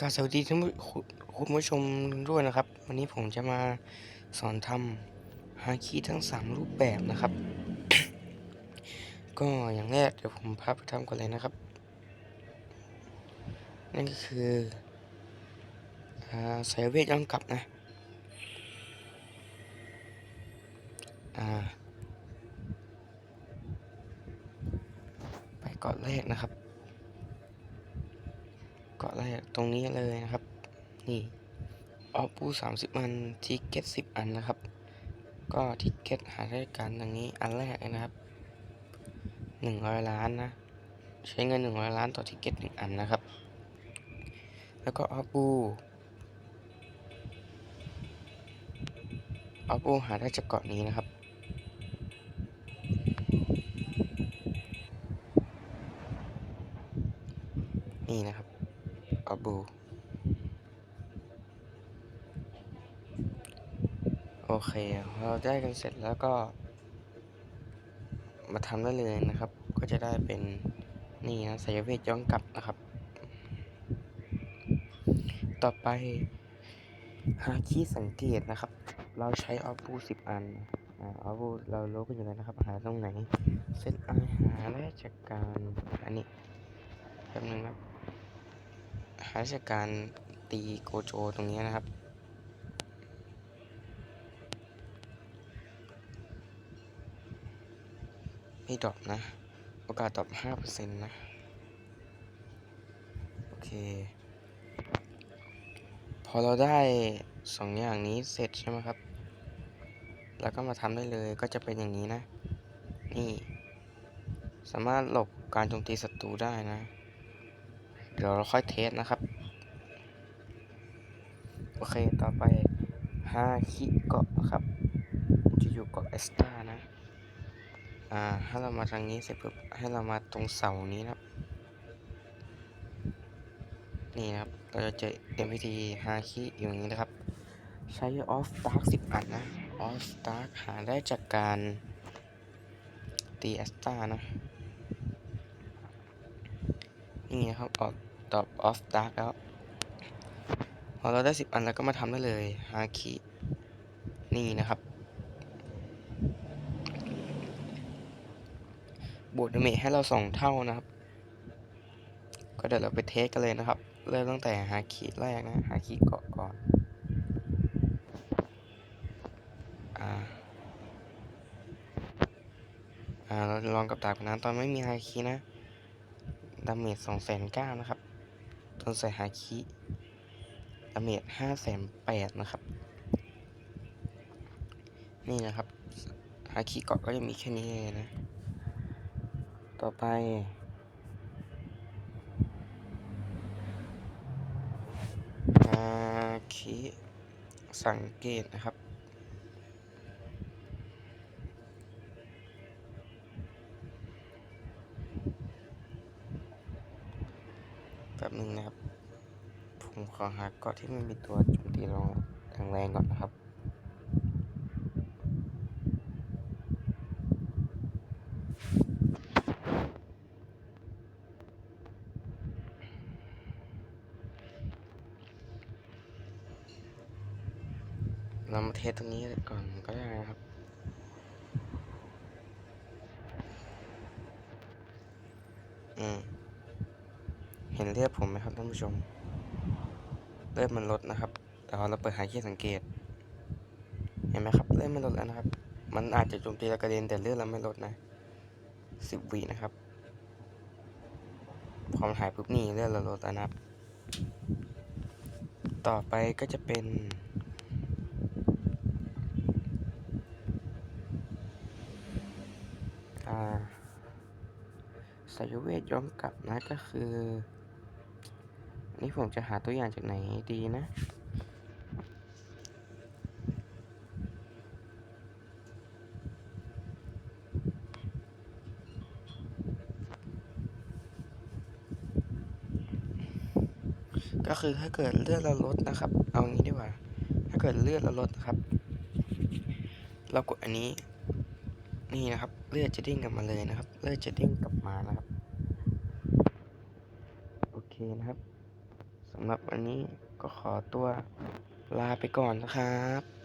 กาสวัสดีท่านผู้คุณผู้ชมด้วยนะครับ วันนี้ผมจะมาสอนทำฮาคิทั้ง 3 รูปแบบนะครับ ก็อย่างแรกเดี๋ยวผมพาไปทำก่อนเลยนะครับ นั่นก็คือสายเวทย้อนกลับนะไปก่อนแรกนะครับ เกาะแรกตรงนี้เลยนะครับ นี่ออฟปูสามสิบอันทิเก็ตสิบอันนะครับ ก็ทิเก็ตหาราชการอย่างนี้อันแรกนะครับหนึ่งร้อยล้านนะ ใช้เงินหนึ่งร้อยล้านต่อทิเก็ตหนึ่งอันนะครับ แล้วก็ออฟปูออฟปูหาได้จากเกาะนี้นะครับนี่นะครับ ออบูโอเค เราได้กันเสร็จแล้วก็ มาทำได้เลยนะครับ ก็จะได้เป็นนี่นะสายเวทย้อนกลับนะครับ ต่อไปหาคีสังเกตนะครับ เราใช้ออบูสิบอันอาออบูเรารู้กันอยู่แล้วนะครับ หาตรงไหน เส้นไอหาได้จากการอันนี้แป๊บนึงนะ ครับหาราชการตีโกโจตรงนี้นะครับไม่ดรอปนะ โอกาสดรอปห้าเปอร์เซ็นต์นะ โอเค พอเราได้สองอย่างนี้เสร็จใช่ไหมครับ แล้วก็มาทำได้เลยก็จะเป็นอย่างนี้นะ นี่ สามารถหลบการโจมตีศัตรูได้นะ เดี๋ยวเราค่อยเทสนะครับ โอเค ต่อไปฮาคิเกาะนะครับ จะอยู่เกาะเอสตานะ อ่า ให้เรามาทางนี้เสร็จปุ๊บ ให้เรามาตรงเสานี้นะครับ นี่นะครับ เราจะเจอ MPT ฮาคิอยู่อย่างนี้นะครับ ใช้ออฟดาร์กสิบอันนะ ออฟดาร์กหาได้จากการตีเอสตานะ นี่นะครับ ออก ตอบออฟดาร์กแล้ว พอเราได้สิบอันแล้วก็มาทำได้เลยฮาคินี่นะครับ บวกดาเมจให้เราสองเท่านะครับ ก็เดี๋ยวเราไปเทสกันเลยนะครับ เริ่มตั้งแต่ฮาคิแรกนะฮาคิเกาะก่อนอ่าอ่าเราลองกับดาบน้ำตอนไม่มีฮาคินะดาเมจสองแสนเก้านะครับ นใส่ฮาคิดาเมจห้าแสนแปดนะครับ นี่นะครับฮาคิเกาะก็จะมีแค่นี้เลยนะ ต่อไป ฮาคิสังเกตนะครับ หนึ่งนะครับ ผมขอหาเกาะที่มันมีตัวโจมตีเราแรงๆก่อนนะครับเรามาเทสตรงนี้ก่อนก็ได้นะครับ อืม เห็นเลือดผมไหมครับท่านผู้ชม เลือดมันลดนะครับแต่พอเราเปิดหายคีย์สังเกต เห็นไหมครับ เลือดมันลดแล้วนะครับ มันอาจจะโจมตีเรากระเด็นแต่เลือดเราไม่ลดนะสิบวินะครับพอมันหายปุ๊บนี่เลือดเราลดแล้วนะครับ ต่อไปก็จะเป็นอ่าสายเวทย้อนกลับนะก็คือ นี่ผมจะหาตัวอย่างจากไหนดีนะ ก็คือถ้าเกิดเลือดเราลดนะครับ เอางี้ดีกว่า ถ้าเกิดเลือดเราลดนะครับ เรากดอันนี้ นี่นะครับ เลือดจะเด้งกลับมาเลยนะครับ เลือดจะเด้งกลับมานะครับ โอเคนะครับ สำหรับวันนี้ก็ขอตัวลาไปก่อนนะครับ